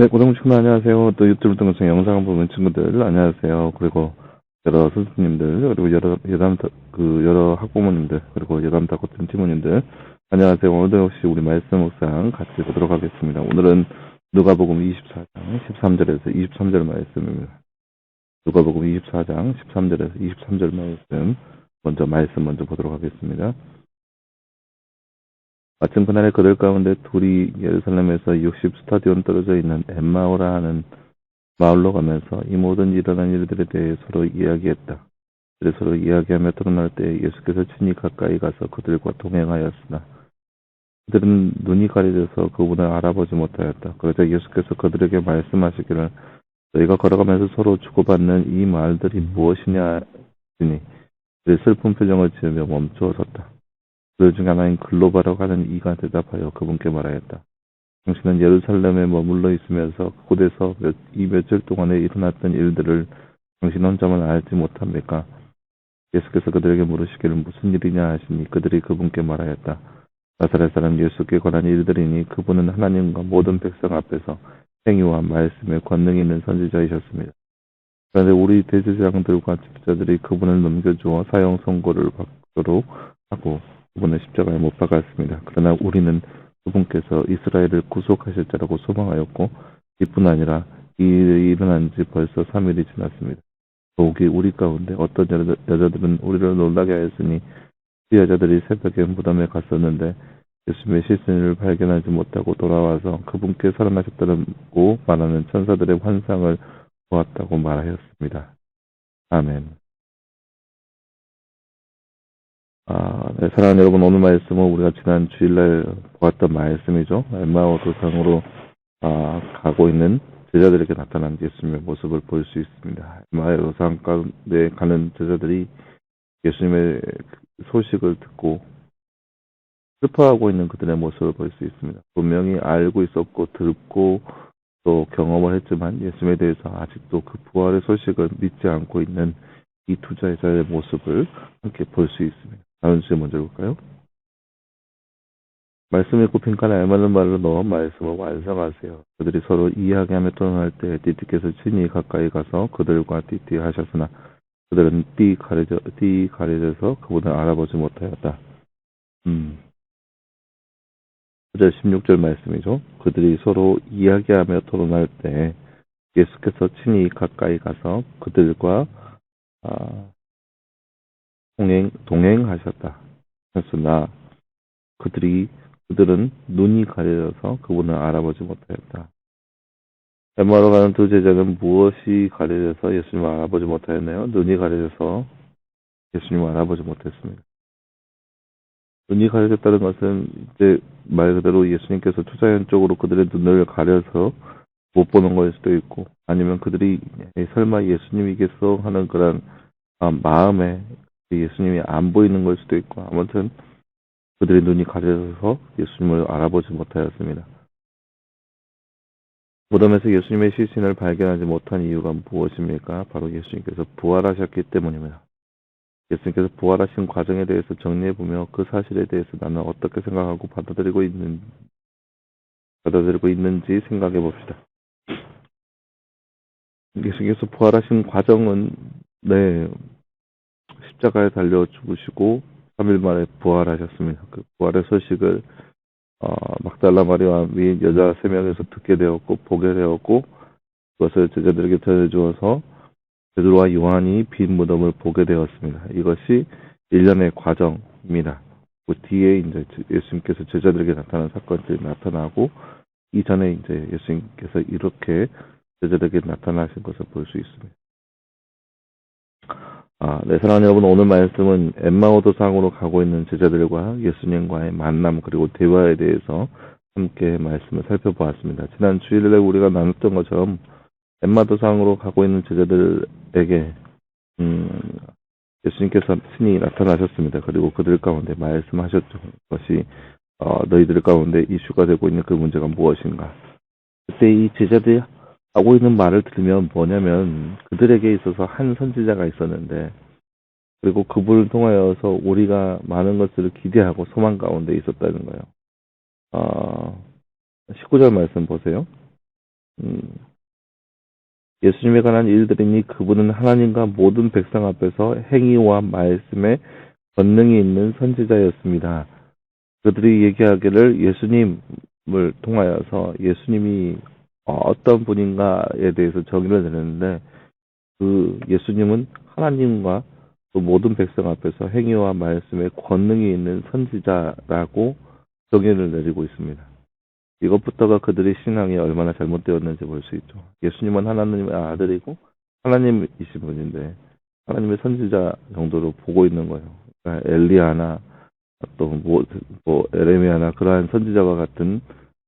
네, 고등 친구 안녕하세요. 또 유튜브 동영상 영상 보는 친구들 안녕하세요. 그리고 여러 선생님들 그리고 여러 여담 그 여러 학부모님들 그리고 여담 다코팀 팀원님들 안녕하세요. 오늘도 역시 우리 말씀 묵상 같이 보도록 하겠습니다. 오늘은 누가복음 24장 13절에서 23절 말씀입니다. 누가복음 24장 13절에서 23절 말씀 먼저 말씀 먼저 보도록 하겠습니다. 마침 그날에 그들 가운데 둘이 예루살렘에서 60 스타디온 떨어져 있는 엠마오라 하는 마을로 가면서 이 모든 일어난 일들에 대해 서로 이야기했다. 그래서 서로 이야기하며 토론할 때 예수께서 친히 가까이 가서 그들과 동행하였으나 그들은 눈이 가려져서 그분을 알아보지 못하였다. 그러자 예수께서 그들에게 말씀하시기를 너희가 걸어가면서 서로 주고받는 이 말들이 무엇이냐 그들 슬픈 표정을 지으며 멈추어 섰다. 그들 중 하나인 글로바라고 하는 이가 대답하여 그분께 말하였다. 당신은 예루살렘에 머물러 있으면서 그곳에서 몇, 이 며칠 동안에 일어났던 일들을 당신 혼자만 알지 못합니까? 예수께서 그들에게 물으시기를 무슨 일이냐 하시니 그들이 그분께 말하였다. 나사렛 사람 예수께 관한 일들이니 그분은 하나님과 모든 백성 앞에서 행위와 말씀에 권능이 있는 선지자이셨습니다. 그런데 우리 대제사장들과 지도자들이 그분을 넘겨주어 사형 선고를 받 도록 하고 그분을 십자가에 못 박았습니다. 그러나 우리는 그분께서 이스라엘을 구속하실 자라고 소망하였고 이뿐 아니라 이 일이 일어난 지 벌써 3일이 지났습니다. 더욱이 우리 가운데 어떤 여자, 여자들은 우리를 놀라게 하였으니 그 여자들이 새벽에 무덤에 갔었는데 예수님의 시신을 발견하지 못하고 돌아와서 그분께 살아나셨다고 말하는 천사들의 환상을 보았다고 말하였습니다. 아멘. 아, 네, 사랑하는 여러분, 오늘 말씀은 우리가 지난 주일날 보았던 말씀이죠. 엠마오 도상으로 아, 가고 있는 제자들에게 나타난 예수님의 모습을 볼 수 있습니다. 엠마오 도상 가운데 가는 제자들이 예수님의 소식을 듣고 슬퍼하고 있는 그들의 모습을 볼 수 있습니다. 분명히 알고 있었고 듣고 또 경험을 했지만 예수님에 대해서 아직도 그 부활의 소식을 믿지 않고 있는 이 두 제자의 모습을 함께 볼 수 있습니다. 다음 주제 먼저 볼까요? 말씀 읽고 빈칸에 알맞는 말로 넣어 말씀을 완성하세요. 그들이 서로 이야기하며 토론할 때 띠띠께서 친히 가까이 가서 그들과 띠띠 하셨으나 그들은 띠 가려져 띠 가려져서 그분을 알아보지 못하였다. 음. 9절 16절 말씀이죠. 그들이 서로 이야기하며 토론할 때 예수께서 친히 가까이 가서 그들과 아, 동행, 동행하셨다. 했으나 그들이 그들은 눈이 가려져서 그분을 알아보지 못하였다. 엠마로 가는 두 제자는 무엇이 가려져서 예수님을 알아보지 못하였나요? 눈이 가려져서 예수님을 알아보지 못했습니다. 눈이 가려졌다는 것은 이제 말 그대로 예수님께서 투자연 쪽으로 그들의 눈을 가려서 못 보는 걸 수도 있고 아니면 그들이 설마 예수님이겠어 하는 그런 마음에 예수님이 안 보이는 걸 수도 있고 아무튼 그들의 눈이 가려져서 예수님을 알아보지 못하였습니다. 무덤에서 예수님의 시신을 발견하지 못한 이유가 무엇입니까? 바로 예수님께서 부활하셨기 때문입니다. 예수님께서 부활하신 과정에 대해서 정리해보며 그 사실에 대해서 나는 어떻게 생각하고 받아들이고 있는, 받아들이고 있는지 생각해 봅시다. 예수님께서 부활하신 과정은, 네, 십자가에 달려 죽으시고 3일 만에 부활하셨습니다. 그 부활의 소식을 어, 막달라 마리와 및 여자 3명에서 듣게 되었고 보게 되었고 그것을 제자들에게 전해주어서 베드로와 요한이 빈 무덤을 보게 되었습니다. 이것이 1년의 과정입니다. 그 뒤에 이제 예수님께서 제자들에게 나타난 사건들이 나타나고 이전에 이제 예수님께서 이렇게 제자들에게 나타나신 것을 볼 수 있습니다. 아, 네, 사랑하는 여러분, 오늘 말씀은 엠마오도 상으로 가고 있는 제자들과 예수님과의 만남 그리고 대화에 대해서 함께 말씀을 살펴보았습니다. 지난 주일에 우리가 나눴던 것처럼 엠마도 상으로 가고 있는 제자들에게 음, 예수님께서 신이 나타나셨습니다. 그리고 그들 가운데 말씀하셨죠. 것이 어, 너희들 가운데 이슈가 되고 있는 그 문제가 무엇인가. 그때 이 제자들이 하고 있는 말을 들으면 뭐냐면 그들에게 있어서 한 선지자가 있었는데 그리고 그분을 통하여서 우리가 많은 것들을 기대하고 소망 가운데 있었다는 거예요. 어, 19절 말씀 보세요. 음, 예수님에 관한 일들이니 그분은 하나님과 모든 백성 앞에서 행위와 말씀에 권능이 있는 선지자였습니다. 그들이 얘기하기를 예수님을 통하여서 예수님이 어 떤 분인가에 대해서 정의를 내렸는데 그 예수님은 하나님과 또 모든 백성 앞에서 행위와 말씀에 권능이 있는 선지자라고 정의를 내리고 있습니다. 이것부터가 그들의 신앙이 얼마나 잘못되었는지 볼 수 있죠. 예수님은 하나님의 아들이고 하나님이신 분인데 하나님의 선지자 정도로 보고 있는 거예요. 그러니까 엘리야나 또뭐 뭐 에레미야나 그러한 선지자와 같은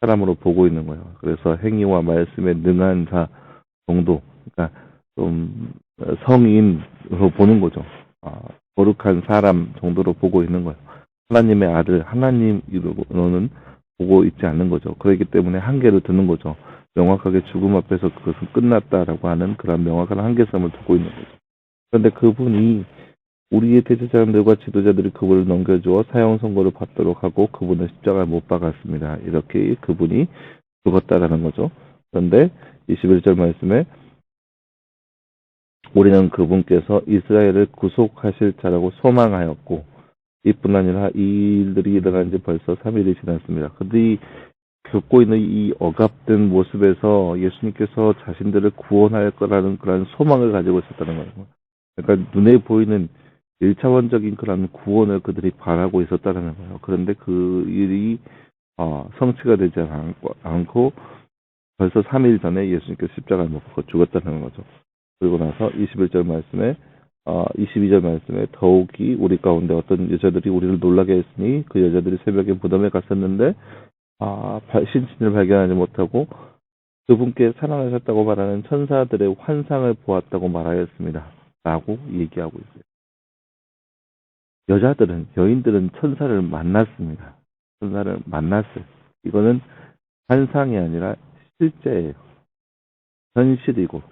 사람으로 보고 있는 거예요. 그래서 행위와 말씀에 능한 자 정도, 그러니까 좀 성인으로 보는 거죠. 아, 거룩한 사람 정도로 보고 있는 거예요. 하나님의 아들, 하나님으로는 보고 있지 않는 거죠. 그렇기 때문에 한계를 두는 거죠. 명확하게 죽음 앞에서 그것은 끝났다라고 하는 그런 명확한 한계점을 두고 있는 거죠. 그런데 그분이 우리의 대제사장들과 지도자들이 그분을 넘겨주어 사형 선고를 받도록 하고 그분을 십자가에 못 박았습니다. 이렇게 그분이 죽었다라는 거죠. 그런데 21절 말씀에 우리는 그분께서 이스라엘을 구속하실 자라고 소망하였고 이뿐 아니라 이 일들이 일어난 지 벌써 3일이 지났습니다. 그들이 겪고 있는 이 억압된 모습에서 예수님께서 자신들을 구원할 거라는 그런 소망을 가지고 있었다는 거예요. 그러니까 눈에 보이는 일차원적인 그런 구원을 그들이 바라고 있었다는 거예요. 그런데 그 일이 어, 성취가 되지 않고, 않고 벌써 3일 전에 예수님께서 십자가를 못 박고 죽었다는 거죠. 그리고 나서 21절 말씀에 어, 22절 말씀에 더욱이 우리 가운데 어떤 여자들이 우리를 놀라게 했으니 그 여자들이 새벽에 무덤에 갔었는데 아, 발- 신신을 발견하지 못하고 그분께 사랑하셨다고 말하는 천사들의 환상을 보았다고 말하였습니다. 라고 얘기하고 있어요. 여자들은, 여인들은 천사를 만났습니다. 천사를 만났어요. 이거는 환상이 아니라 실제예요. 현실이고,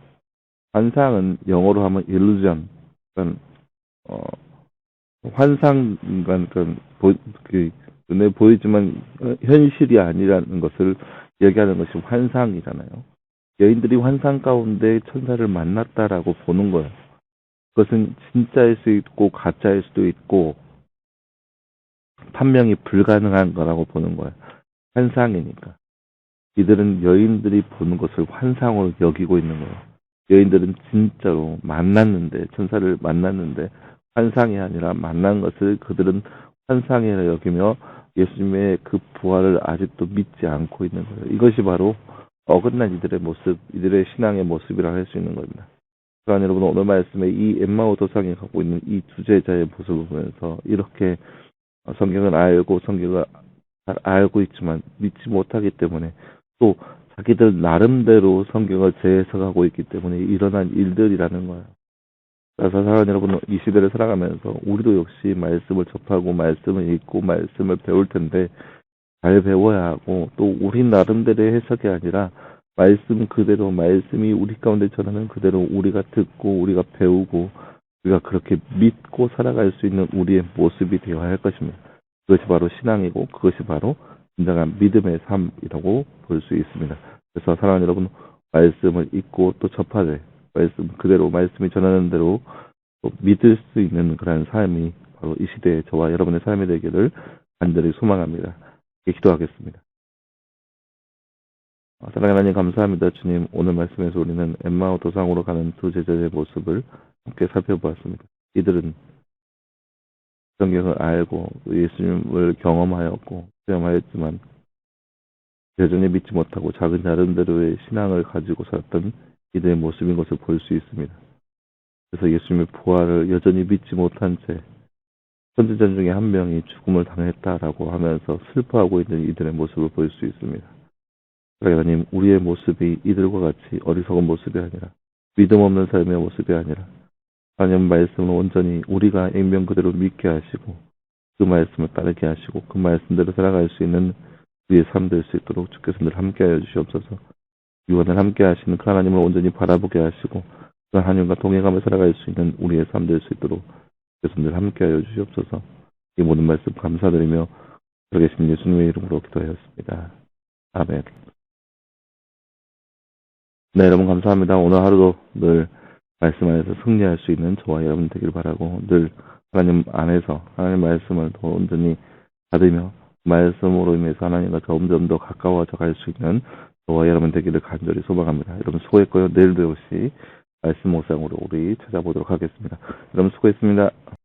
환상은 영어로 하면 illusion, 그러니까, 어, 환상, 그러니까, 보, 그, 눈에 보이지만 현실이 아니라는 것을 얘기하는 것이 환상이잖아요. 여인들이 환상 가운데 천사를 만났다라고 보는 거예요. 그것은 진짜일 수 있고 가짜일 수도 있고 판명이 불가능한 거라고 보는 거예요. 환상이니까. 이들은 여인들이 보는 것을 환상으로 여기고 있는 거예요. 여인들은 진짜로 만났는데 천사를 만났는데 환상이 아니라 만난 것을 그들은 환상이라 여기며 예수님의 그 부활을 아직도 믿지 않고 있는 거예요. 이것이 바로 어긋난 이들의 모습, 이들의 신앙의 모습이라 할수 있는 겁니다. 그러나 여러분 오늘 말씀에 이 엠마오 도상이 갖고 있는 이두 제자의 모습을 보면서 이렇게 성경을 알고 성경을 잘 알고 있지만 믿지 못하기 때문에 또 자기들 나름대로 성경을 재해석하고 있기 때문에 일어난 일들이라는 거예요. 그래서 사랑하는 여러분 이 시대를 살아가면서 우리도 역시 말씀을 접하고 말씀을 읽고 말씀을 배울 텐데 잘 배워야 하고 또 우리 나름대로의 해석이 아니라 말씀 그대로 말씀이 우리 가운데 전하는 그대로 우리가 듣고 우리가 배우고 우리가 그렇게 믿고 살아갈 수 있는 우리의 모습이 되어야 할 것입니다. 그것이 바로 신앙이고 그것이 바로 진정한 믿음의 삶이라고 볼 수 있습니다. 그래서 사랑하는 여러분 말씀을 읽고 또 접하되 말씀 그대로 말씀이 전하는 대로 또 믿을 수 있는 그런 삶이 바로 이 시대의 저와 여러분의 삶이 되기를 간절히 소망합니다. 기도하겠습니다. 아, 사랑하는 하나님 감사합니다. 주님 오늘 말씀에서 우리는 엠마오 도상으로 가는 두 제자의 모습을 함께 살펴보았습니다. 이들은 성경을 알고 예수님을 경험하였고 체험하였지만 여전히 믿지 못하고 작은 나름대로의 신앙을 가지고 살았던 이들의 모습인 것을 볼 수 있습니다. 그래서 예수님의 부활을 여전히 믿지 못한 채 선지자 중에 한 명이 죽음을 당했다라고 하면서 슬퍼하고 있는 이들의 모습을 볼 수 있습니다. 하나님, 우리의 모습이 이들과 같이 어리석은 모습이 아니라 믿음 없는 삶의 모습이 아니라 하나님 말씀을 온전히 우리가 액면 그대로 믿게 하시고 그 말씀을 따르게 하시고 그 말씀대로 살아갈 수 있는 우리의 삶 될 수 있도록 주께서 늘 함께하여 주시옵소서. 유언을 함께 하시는 그 하나님을 온전히 바라보게 하시고 그 하나님과 동행하며 살아갈 수 있는 우리의 삶 될 수 있도록 주께서 늘 함께하여 주시옵소서. 이 모든 말씀 감사드리며 살아계신 예수님의 이름으로 기도하였습니다. 아멘. 네, 여러분 감사합니다. 오늘 하루도 늘 말씀 안에서 승리할 수 있는 저와 여러분 되길 바라고 늘 하나님 안에서 하나님 말씀을 더 온전히 받으며 말씀으로 인해서 하나님과 점점 더 가까워져 갈 수 있는 저와 여러분 되기를 간절히 소망합니다. 여러분 수고했고요. 내일도 역시 말씀 옥상으로 우리 찾아보도록 하겠습니다. 여러분 수고했습니다.